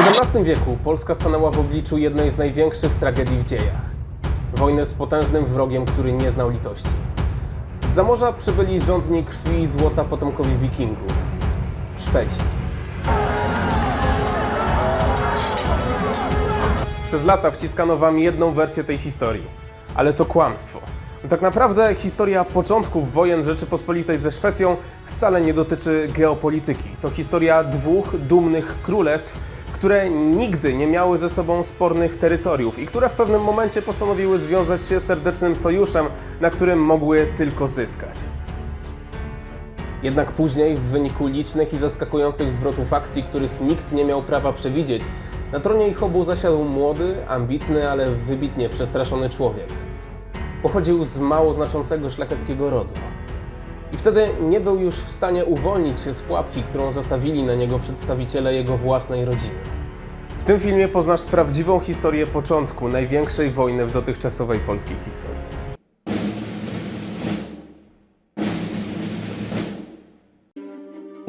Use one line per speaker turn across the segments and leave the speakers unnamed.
XVII wieku Polska stanęła w obliczu jednej z największych tragedii w dziejach. Wojny z potężnym wrogiem, który nie znał litości. Z morza przybyli rządni krwi i złota potomkowie wikingów. Szwedzi. Przez lata wciskano wam jedną wersję tej historii, ale to kłamstwo. Tak naprawdę historia początków wojen Rzeczypospolitej ze Szwecją wcale nie dotyczy geopolityki. To historia dwóch dumnych królestw, które nigdy nie miały ze sobą spornych terytoriów i które w pewnym momencie postanowiły związać się serdecznym sojuszem, na którym mogły tylko zyskać. Jednak później, w wyniku licznych i zaskakujących zwrotów akcji, których nikt nie miał prawa przewidzieć, na tronie ich obu zasiadł młody, ambitny, ale wybitnie przestraszony człowiek. Pochodził z mało znaczącego szlacheckiego rodu. I wtedy nie był już w stanie uwolnić się z pułapki, którą zostawili na niego przedstawiciele jego własnej rodziny. W tym filmie poznasz prawdziwą historię początku największej wojny w dotychczasowej polskiej historii.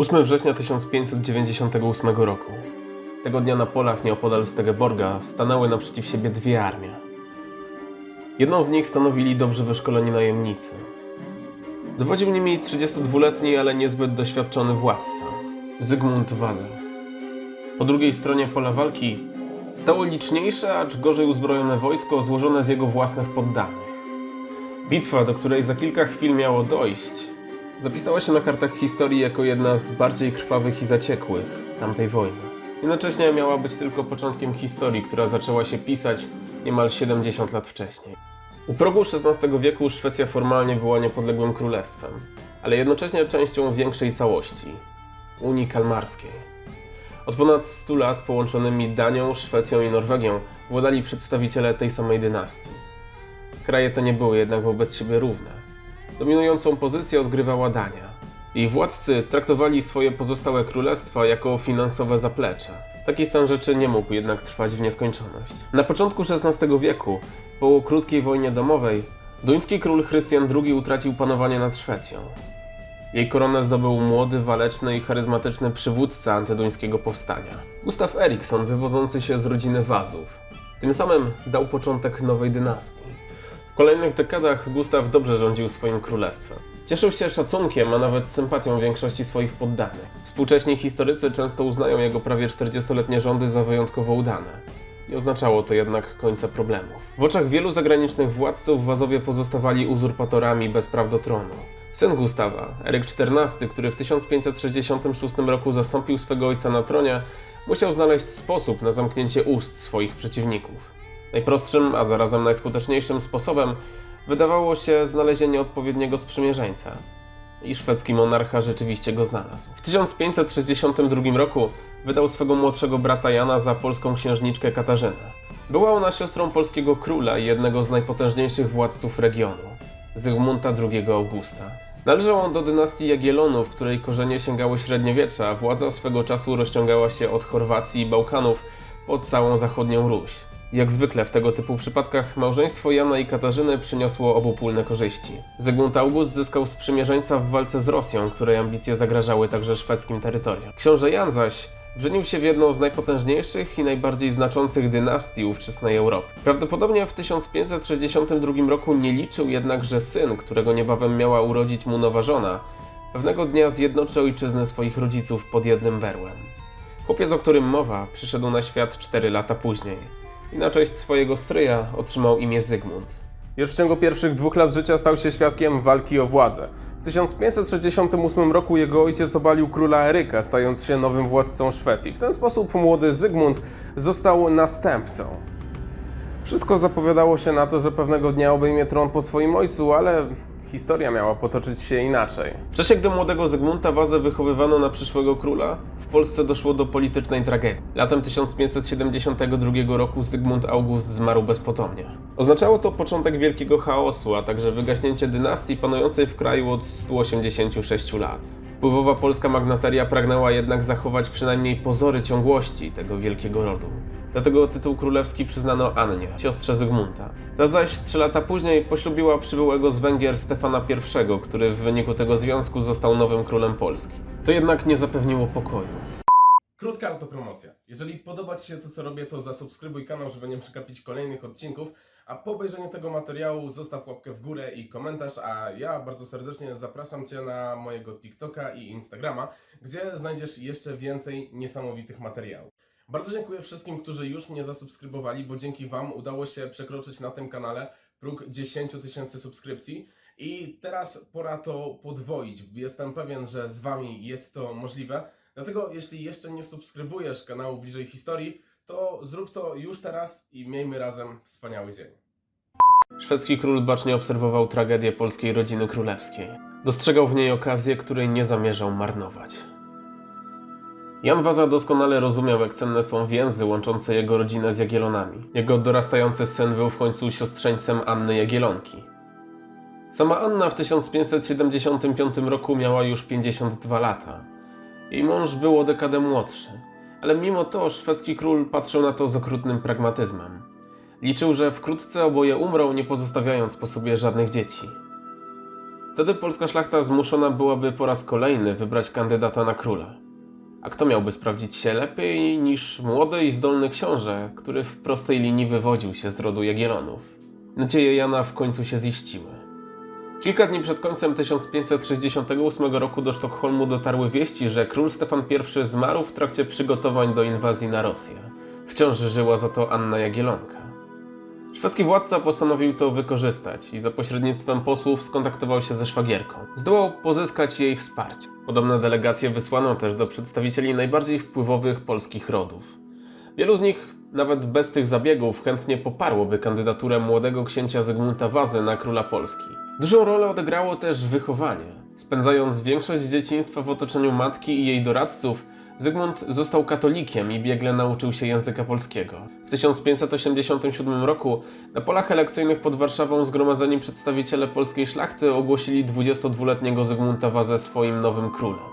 8 września 1598 roku. Tego dnia na polach nieopodal Stegeborga stanęły naprzeciw siebie dwie armie. Jedną z nich stanowili dobrze wyszkoleni najemnicy. Dowodził nimi 32-letni, ale niezbyt doświadczony władca Zygmunt Waza. Po drugiej stronie pola walki stało liczniejsze, acz gorzej uzbrojone wojsko złożone z jego własnych poddanych. Bitwa, do której za kilka chwil miało dojść, zapisała się na kartach historii jako jedna z bardziej krwawych i zaciekłych tamtej wojny. Jednocześnie miała być tylko początkiem historii, która zaczęła się pisać niemal 70 lat wcześniej. U progu XVI wieku Szwecja formalnie była niepodległym królestwem, ale jednocześnie częścią większej całości Unii Kalmarskiej. Od ponad 100 lat połączonymi Danią, Szwecją i Norwegią władali przedstawiciele tej samej dynastii. Kraje te nie były jednak wobec siebie równe. Dominującą pozycję odgrywała Dania. Jej władcy traktowali swoje pozostałe królestwa jako finansowe zaplecze. Taki stan rzeczy nie mógł jednak trwać w nieskończoność. Na początku XVI wieku, po krótkiej wojnie domowej, duński król Chrystian II utracił panowanie nad Szwecją. Jej koronę zdobył młody, waleczny i charyzmatyczny przywódca antyduńskiego powstania. Gustav Eriksson, wywodzący się z rodziny Wazów. Tym samym dał początek nowej dynastii. W kolejnych dekadach Gustaw dobrze rządził swoim królestwem. Cieszył się szacunkiem, a nawet sympatią większości swoich poddanych. Współcześni historycy często uznają jego prawie 40-letnie rządy za wyjątkowo udane. Nie oznaczało to jednak końca problemów. W oczach wielu zagranicznych władców Wazowie pozostawali uzurpatorami bez praw do tronu. Syn Gustawa, Eryk XIV, który w 1566 roku zastąpił swego ojca na tronie, musiał znaleźć sposób na zamknięcie ust swoich przeciwników. Najprostszym, a zarazem najskuteczniejszym sposobem wydawało się znalezienie odpowiedniego sprzymierzeńca. I szwedzki monarcha rzeczywiście go znalazł. W 1562 roku wydał swego młodszego brata Jana za polską księżniczkę Katarzynę. Była ona siostrą polskiego króla i jednego z najpotężniejszych władców regionu, Zygmunta II Augusta. Należał on do dynastii Jagiellonów, której korzenie sięgały średniowiecza, a władza swego czasu rozciągała się od Chorwacji i Bałkanów po całą zachodnią Ruś. Jak zwykle w tego typu przypadkach małżeństwo Jana i Katarzyny przyniosło obopólne korzyści. Zygmunt August zyskał sprzymierzeńca w walce z Rosją, której ambicje zagrażały także szwedzkim terytoriom. Książę Jan zaś wrzenił się w jedną z najpotężniejszych i najbardziej znaczących dynastii ówczesnej Europy. Prawdopodobnie w 1562 roku nie liczył jednak, że syn, którego niebawem miała urodzić mu nowa żona, pewnego dnia zjednoczy ojczyznę swoich rodziców pod jednym berłem. Chłopiec, o którym mowa, przyszedł na świat 4 lata później i na cześć swojego stryja otrzymał imię Zygmunt. Już w ciągu pierwszych dwóch lat życia stał się świadkiem walki o władzę. W 1568 roku jego ojciec obalił króla Eryka, stając się nowym władcą Szwecji. W ten sposób młody Zygmunt został następcą. Wszystko zapowiadało się na to, że pewnego dnia obejmie tron po swoim ojcu, ale historia miała potoczyć się inaczej. W czasie, gdy młodego Zygmunta Wazę wychowywano na przyszłego króla, w Polsce doszło do politycznej tragedii. Latem 1572 roku Zygmunt August zmarł bezpotomnie. Oznaczało to początek wielkiego chaosu, a także wygaśnięcie dynastii panującej w kraju od 186 lat. Wpływowa polska magnateria pragnęła jednak zachować przynajmniej pozory ciągłości tego wielkiego rodu. Dlatego tytuł królewski przyznano Annie, siostrze Zygmunta. Ta zaś trzy lata później poślubiła przybyłego z Węgier Stefana I, który w wyniku tego związku został nowym królem Polski. To jednak nie zapewniło pokoju.
Krótka autopromocja. Jeżeli podoba Ci się to, co robię, to zasubskrybuj kanał, żeby nie przegapić kolejnych odcinków. A po obejrzeniu tego materiału zostaw łapkę w górę i komentarz, a ja bardzo serdecznie zapraszam Cię na mojego TikToka i Instagrama, gdzie znajdziesz jeszcze więcej niesamowitych materiałów. Bardzo dziękuję wszystkim, którzy już mnie zasubskrybowali, bo dzięki Wam udało się przekroczyć na tym kanale próg 10 tysięcy subskrypcji. I teraz pora to podwoić. Jestem pewien, że z Wami jest to możliwe. Dlatego, jeśli jeszcze nie subskrybujesz kanału Bliżej Historii, to zrób to już teraz i miejmy razem wspaniały dzień.
Szwedzki król bacznie obserwował tragedię polskiej rodziny królewskiej. Dostrzegał w niej okazję, której nie zamierzał marnować. Jan Waza doskonale rozumiał, jak cenne są więzy łączące jego rodzinę z Jagielonami. Jego dorastający syn był w końcu siostrzeńcem Anny Jagielonki. Sama Anna w 1575 roku miała już 52 lata. Jej mąż był o dekadę młodszy, ale mimo to szwedzki król patrzył na to z okrutnym pragmatyzmem. Liczył, że wkrótce oboje umrą, nie pozostawiając po sobie żadnych dzieci. Wtedy polska szlachta zmuszona byłaby po raz kolejny wybrać kandydata na króla. A kto miałby sprawdzić się lepiej niż młody i zdolny książę, który w prostej linii wywodził się z rodu Jagiellonów? Nadzieje Jana w końcu się ziściły. Kilka dni przed końcem 1568 roku do Sztokholmu dotarły wieści, że król Stefan I zmarł w trakcie przygotowań do inwazji na Rosję. Wciąż żyła za to Anna Jagiellonka. Szwedzki władca postanowił to wykorzystać i za pośrednictwem posłów skontaktował się ze szwagierką. Zdołał pozyskać jej wsparcie. Podobne delegacje wysłano też do przedstawicieli najbardziej wpływowych polskich rodów. Wielu z nich, nawet bez tych zabiegów, chętnie poparłoby kandydaturę młodego księcia Zygmunta Wazy na króla Polski. Dużą rolę odegrało też wychowanie. Spędzając większość dzieciństwa w otoczeniu matki i jej doradców, Zygmunt został katolikiem i biegle nauczył się języka polskiego. W 1587 roku na polach elekcyjnych pod Warszawą zgromadzeni przedstawiciele polskiej szlachty ogłosili 22-letniego Zygmunta Wazę swoim nowym królem.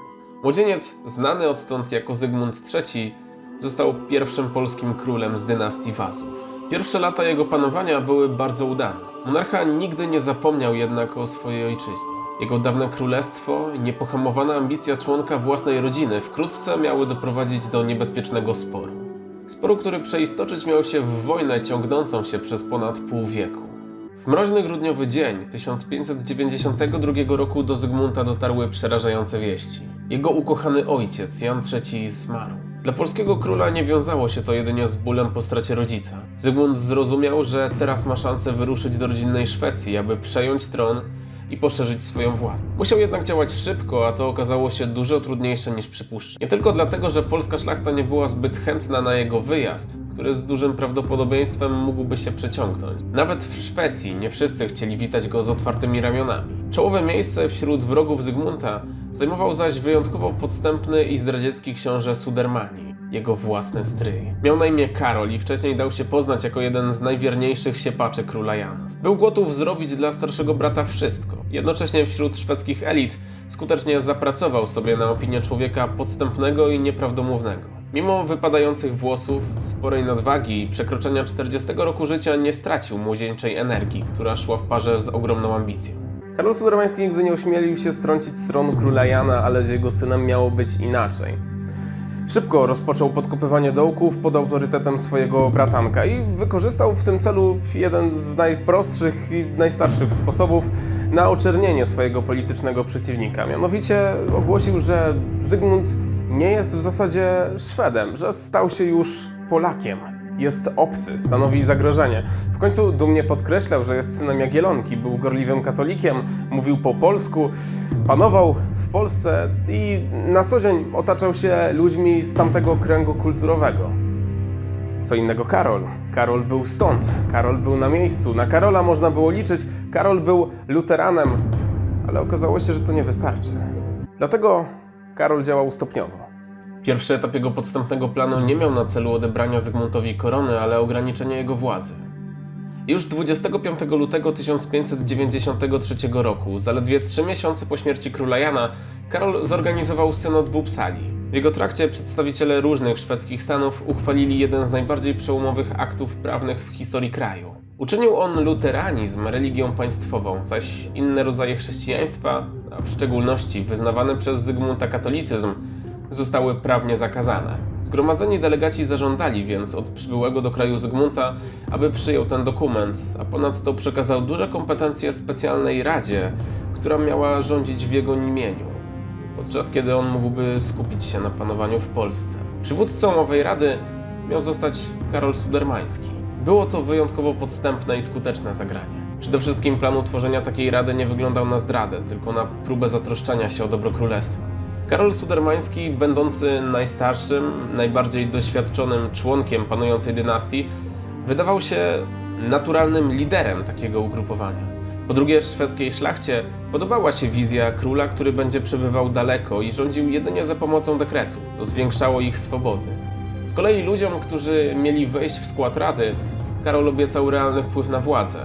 Młodzieniec, znany odtąd jako Zygmunt III, został pierwszym polskim królem z dynastii Wazów. Pierwsze lata jego panowania były bardzo udane. Monarcha nigdy nie zapomniał jednak o swojej ojczyźnie. Jego dawne królestwo i niepohamowana ambicja członka własnej rodziny wkrótce miały doprowadzić do niebezpiecznego sporu. Sporu, który przeistoczyć miał się w wojnę ciągnącą się przez ponad pół wieku. W mroźny grudniowy dzień 1592 roku do Zygmunta dotarły przerażające wieści. Jego ukochany ojciec, Jan III, zmarł. Dla polskiego króla nie wiązało się to jedynie z bólem po stracie rodzica. Zygmunt zrozumiał, że teraz ma szansę wyruszyć do rodzinnej Szwecji, aby przejąć tron i poszerzyć swoją władzę. Musiał jednak działać szybko, a to okazało się dużo trudniejsze niż przypuszczał. Nie tylko dlatego, że polska szlachta nie była zbyt chętna na jego wyjazd, który z dużym prawdopodobieństwem mógłby się przeciągnąć. Nawet w Szwecji nie wszyscy chcieli witać go z otwartymi ramionami. Czołowe miejsce wśród wrogów Zygmunta zajmował zaś wyjątkowo podstępny i zdradziecki książę Sudermani, jego własny stryj. Miał na imię Karol i wcześniej dał się poznać jako jeden z najwierniejszych siepaczy króla Jana. Był gotów zrobić dla starszego brata wszystko. Jednocześnie wśród szwedzkich elit skutecznie zapracował sobie na opinię człowieka podstępnego i nieprawdomównego. Mimo wypadających włosów, sporej nadwagi i przekroczenia 40 roku życia nie stracił młodzieńczej energii, która szła w parze z ogromną ambicją.
Karol Sudermański nigdy nie ośmielił się strącić z tronu króla Jana, ale z jego synem miało być inaczej. Szybko rozpoczął podkopywanie dołków pod autorytetem swojego bratanka i wykorzystał w tym celu jeden z najprostszych i najstarszych sposobów na oczernienie swojego politycznego przeciwnika. Mianowicie ogłosił, że Zygmunt nie jest w zasadzie Szwedem, że stał się już Polakiem. Jest obcy, stanowi zagrożenie. W końcu dumnie podkreślał, że jest synem Jagielonki, był gorliwym katolikiem, mówił po polsku, panował w Polsce i na co dzień otaczał się ludźmi z tamtego kręgu kulturowego. Co innego Karol. Karol był stąd, Karol był na miejscu, na Karola można było liczyć, Karol był luteranem, ale okazało się, że to nie wystarczy. Dlatego Karol działał stopniowo.
Pierwszy etap jego podstępnego planu nie miał na celu odebrania Zygmuntowi korony, ale ograniczenia jego władzy. Już 25 lutego 1593 roku, zaledwie trzy miesiące po śmierci króla Jana, Karol zorganizował synod w Uppsali. W jego trakcie przedstawiciele różnych szwedzkich stanów uchwalili jeden z najbardziej przełomowych aktów prawnych w historii kraju. Uczynił on luteranizm religią państwową, zaś inne rodzaje chrześcijaństwa, a w szczególności wyznawany przez Zygmunta katolicyzm, zostały prawnie zakazane. Zgromadzeni delegaci zażądali więc od przybyłego do kraju Zygmunta, aby przyjął ten dokument, a ponadto przekazał duże kompetencje specjalnej radzie, która miała rządzić w jego imieniu, podczas kiedy on mógłby skupić się na panowaniu w Polsce. Przywódcą owej rady miał zostać Karol Sudermański. Było to wyjątkowo podstępne i skuteczne zagranie. Przede wszystkim plan utworzenia takiej rady nie wyglądał na zdradę, tylko na próbę zatroszczenia się o dobro królestwa. Karol Sudermański, będący najstarszym, najbardziej doświadczonym członkiem panującej dynastii, wydawał się naturalnym liderem takiego ugrupowania. Po drugie, szwedzkiej szlachcie podobała się wizja króla, który będzie przebywał daleko i rządził jedynie za pomocą dekretu. To zwiększało ich swobody. Z kolei ludziom, którzy mieli wejść w skład rady, Karol obiecał realny wpływ na władzę,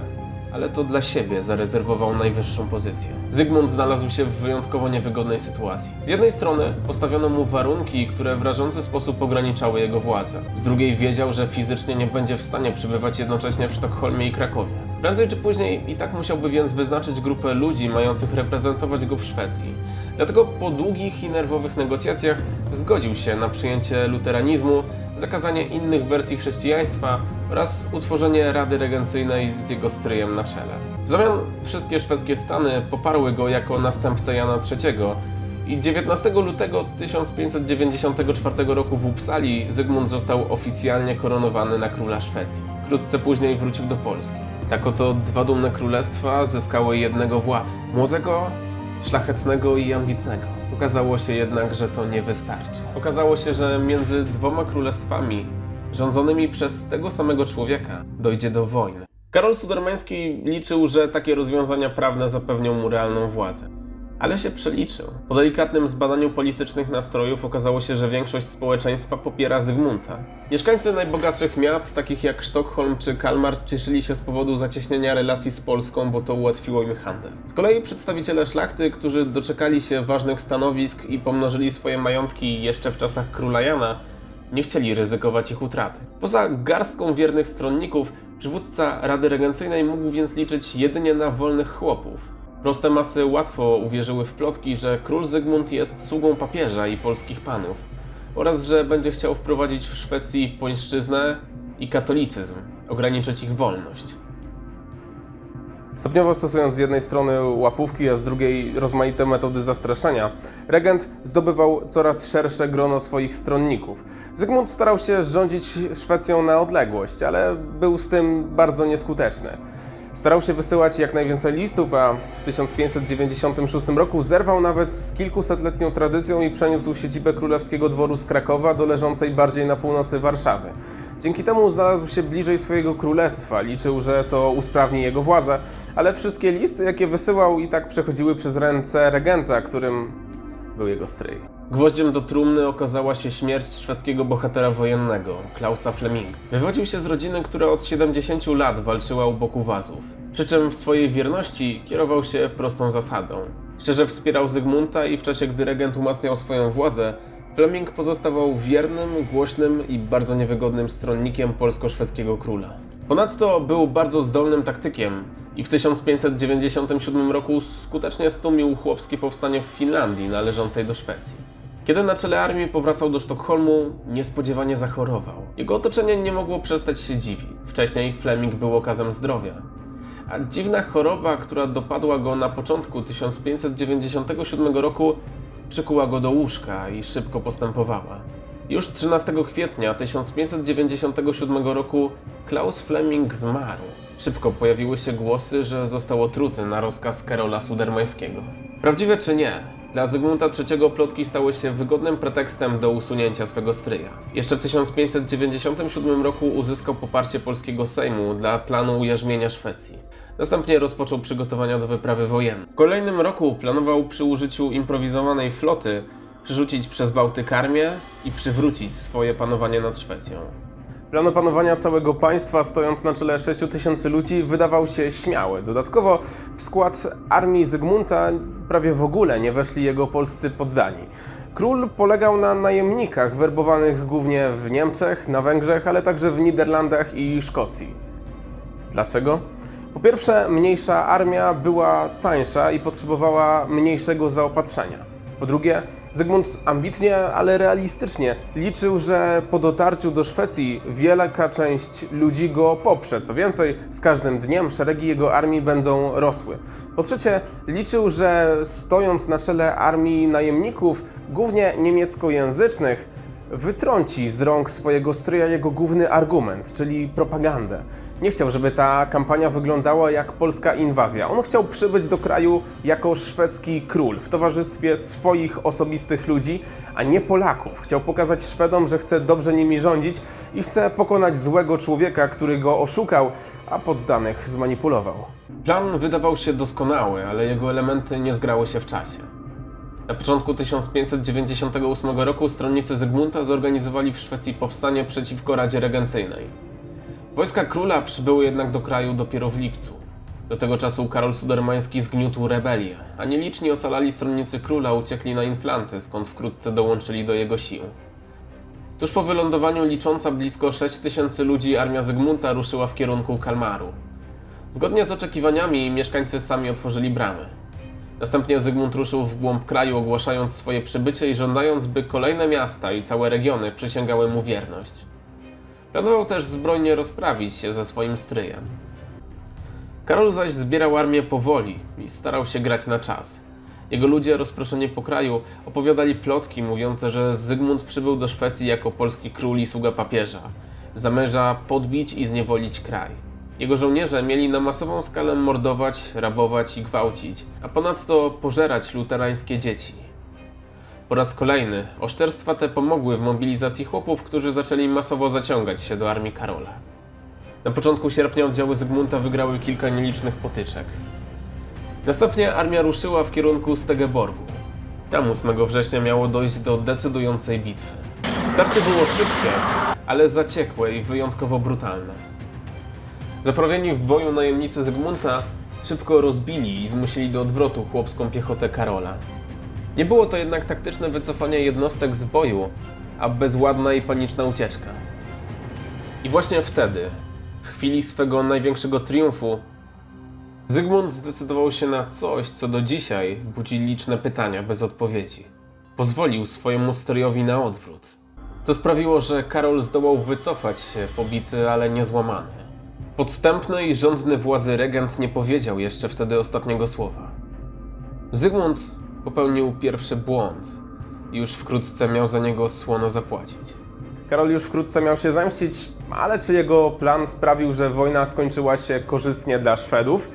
ale to dla siebie zarezerwował najwyższą pozycję. Zygmunt znalazł się w wyjątkowo niewygodnej sytuacji. Z jednej strony postawiono mu warunki, które w rażący sposób ograniczały jego władzę. Z drugiej wiedział, że fizycznie nie będzie w stanie przebywać jednocześnie w Sztokholmie i Krakowie. Prędzej czy później i tak musiałby więc wyznaczyć grupę ludzi mających reprezentować go w Szwecji. Dlatego po długich i nerwowych negocjacjach zgodził się na przyjęcie luteranizmu, zakazanie innych wersji chrześcijaństwa oraz utworzenie Rady Regencyjnej z jego stryjem na czele. W zamian wszystkie szwedzkie stany poparły go jako następcę Jana III i 19 lutego 1594 roku w Uppsali Zygmunt został oficjalnie koronowany na króla Szwecji. Wkrótce później wrócił do Polski. Tak oto dwa dumne królestwa zyskały jednego władcę. Młodego, szlachetnego i ambitnego. Okazało się jednak, że to nie wystarczy. Okazało się, że między dwoma królestwami, rządzonymi przez tego samego człowieka, dojdzie do wojny. Karol Sudermański liczył, że takie rozwiązania prawne zapewnią mu realną władzę. Ale się przeliczył. Po delikatnym zbadaniu politycznych nastrojów okazało się, że większość społeczeństwa popiera Zygmunta. Mieszkańcy najbogatszych miast, takich jak Sztokholm czy Kalmar, cieszyli się z powodu zacieśnienia relacji z Polską, bo to ułatwiło im handel. Z kolei przedstawiciele szlachty, którzy doczekali się ważnych stanowisk i pomnożyli swoje majątki jeszcze w czasach króla Jana, nie chcieli ryzykować ich utraty. Poza garstką wiernych stronników, przywódca Rady Regencyjnej mógł więc liczyć jedynie na wolnych chłopów. Proste masy łatwo uwierzyły w plotki, że król Zygmunt jest sługą papieża i polskich panów oraz że będzie chciał wprowadzić w Szwecji pońszczyznę i katolicyzm, ograniczyć ich wolność.
Stopniowo stosując z jednej strony łapówki, a z drugiej rozmaite metody zastraszenia, regent zdobywał coraz szersze grono swoich stronników. Zygmunt starał się rządzić Szwecją na odległość, ale był z tym bardzo nieskuteczny. Starał się wysyłać jak najwięcej listów, a w 1596 roku zerwał nawet z kilkusetletnią tradycją i przeniósł siedzibę królewskiego dworu z Krakowa do leżącej bardziej na północy Warszawy. Dzięki temu znalazł się bliżej swojego królestwa, liczył, że to usprawni jego władzę, ale wszystkie listy, jakie wysyłał, i tak przechodziły przez ręce regenta, którym był jego stryj.
Gwoździem do trumny okazała się śmierć szwedzkiego bohatera wojennego, Klausa Fleminga. Wywodził się z rodziny, która od 70 lat walczyła u boku Wazów. Przy czym w swojej wierności kierował się prostą zasadą. Szczerze wspierał Zygmunta i w czasie, gdy regent umacniał swoją władzę, Fleming pozostawał wiernym, głośnym i bardzo niewygodnym stronnikiem polsko-szwedzkiego króla. Ponadto był bardzo zdolnym taktykiem i w 1597 roku skutecznie stłumił chłopskie powstanie w Finlandii należącej do Szwecji. Kiedy na czele armii powracał do Sztokholmu, niespodziewanie zachorował. Jego otoczenie nie mogło przestać się dziwić. Wcześniej Fleming był okazem zdrowia. A dziwna choroba, która dopadła go na początku 1597 roku, przykuła go do łóżka i szybko postępowała. Już 13 kwietnia 1597 roku Klaus Fleming zmarł. Szybko pojawiły się głosy, że został otruty na rozkaz Karola Sudermańskiego. Prawdziwe czy nie, dla Zygmunta III plotki stały się wygodnym pretekstem do usunięcia swego stryja. Jeszcze w 1597 roku uzyskał poparcie polskiego Sejmu dla planu ujarzmienia Szwecji. Następnie rozpoczął przygotowania do wyprawy wojennej. W kolejnym roku planował przy użyciu improwizowanej floty przerzucić przez Bałtyk armię i przywrócić swoje panowanie nad Szwecją.
Plan opanowania całego państwa, stojąc na czele 6 tysięcy ludzi, wydawał się śmiały. Dodatkowo w skład armii Zygmunta prawie w ogóle nie weszli jego polscy poddani. Król polegał na najemnikach werbowanych głównie w Niemczech, na Węgrzech, ale także w Niderlandach i Szkocji. Dlaczego? Po pierwsze, mniejsza armia była tańsza i potrzebowała mniejszego zaopatrzenia. Po drugie, Zygmunt ambitnie, ale realistycznie liczył, że po dotarciu do Szwecji wielka część ludzi go poprze. Co więcej, z każdym dniem szeregi jego armii będą rosły. Po trzecie, liczył, że stojąc na czele armii najemników, głównie niemieckojęzycznych, wytrąci z rąk swojego stryja jego główny argument, czyli propagandę. Nie chciał, żeby ta kampania wyglądała jak polska inwazja. On chciał przybyć do kraju jako szwedzki król, w towarzystwie swoich osobistych ludzi, a nie Polaków. Chciał pokazać Szwedom, że chce dobrze nimi rządzić i chce pokonać złego człowieka, który go oszukał, a poddanych zmanipulował.
Plan wydawał się doskonały, ale jego elementy nie zgrały się w czasie. Na początku 1598 roku stronnicy Zygmunta zorganizowali w Szwecji powstanie przeciwko Radzie Regencyjnej. Wojska króla przybyły jednak do kraju dopiero w lipcu. Do tego czasu Karol Sudermański zgniótł rebelię, a nieliczni ocalali stronnicy króla uciekli na Inflanty, skąd wkrótce dołączyli do jego sił. Tuż po wylądowaniu licząca blisko 6 tysięcy ludzi armia Zygmunta ruszyła w kierunku Kalmaru. Zgodnie z oczekiwaniami mieszkańcy sami otworzyli bramy. Następnie Zygmunt ruszył w głąb kraju, ogłaszając swoje przybycie i żądając, by kolejne miasta i całe regiony przysięgały mu wierność. Planował też zbrojnie rozprawić się ze swoim stryjem. Karol zaś zbierał armię powoli i starał się grać na czas. Jego ludzie, rozproszeni po kraju, opowiadali plotki mówiące, że Zygmunt przybył do Szwecji jako polski król i sługa papieża. Zamierza podbić i zniewolić kraj. Jego żołnierze mieli na masową skalę mordować, rabować i gwałcić, a ponadto pożerać luterańskie dzieci. Po raz kolejny oszczerstwa te pomogły w mobilizacji chłopów, którzy zaczęli masowo zaciągać się do armii Karola. Na początku sierpnia oddziały Zygmunta wygrały kilka nielicznych potyczek. Następnie armia ruszyła w kierunku Stegeborgu. Tam 8 września miało dojść do decydującej bitwy. Starcie było szybkie, ale zaciekłe i wyjątkowo brutalne. Zaprawieni w boju najemnicy Zygmunta szybko rozbili i zmusili do odwrotu chłopską piechotę Karola. Nie było to jednak taktyczne wycofanie jednostek z boju, a bezładna i paniczna ucieczka. I właśnie wtedy, w chwili swego największego triumfu, Zygmunt zdecydował się na coś, co do dzisiaj budzi liczne pytania bez odpowiedzi. Pozwolił swojemu stryjowi na odwrót. To sprawiło, że Karol zdołał wycofać się, pobity, ale niezłamany. Podstępny i rządny władzy regent nie powiedział jeszcze wtedy ostatniego słowa. Zygmunt popełnił pierwszy błąd i już wkrótce miał za niego słono zapłacić.
Karol już wkrótce miał się zemścić, ale czy jego plan sprawił, że wojna skończyła się korzystnie dla Szwedów?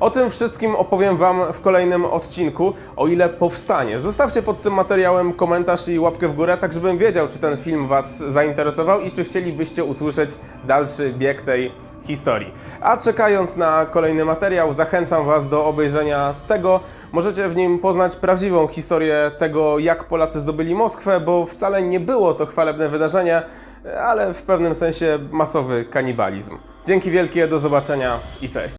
O tym wszystkim opowiem Wam w kolejnym odcinku, o ile powstanie. Zostawcie pod tym materiałem komentarz i łapkę w górę, tak żebym wiedział, czy ten film Was zainteresował i czy chcielibyście usłyszeć dalszy bieg tej historii. A czekając na kolejny materiał, zachęcam Was do obejrzenia tego. Możecie w nim poznać prawdziwą historię tego, jak Polacy zdobyli Moskwę, bo wcale nie było to chwalebne wydarzenie, ale w pewnym sensie masowy kanibalizm. Dzięki wielkie, do zobaczenia i cześć.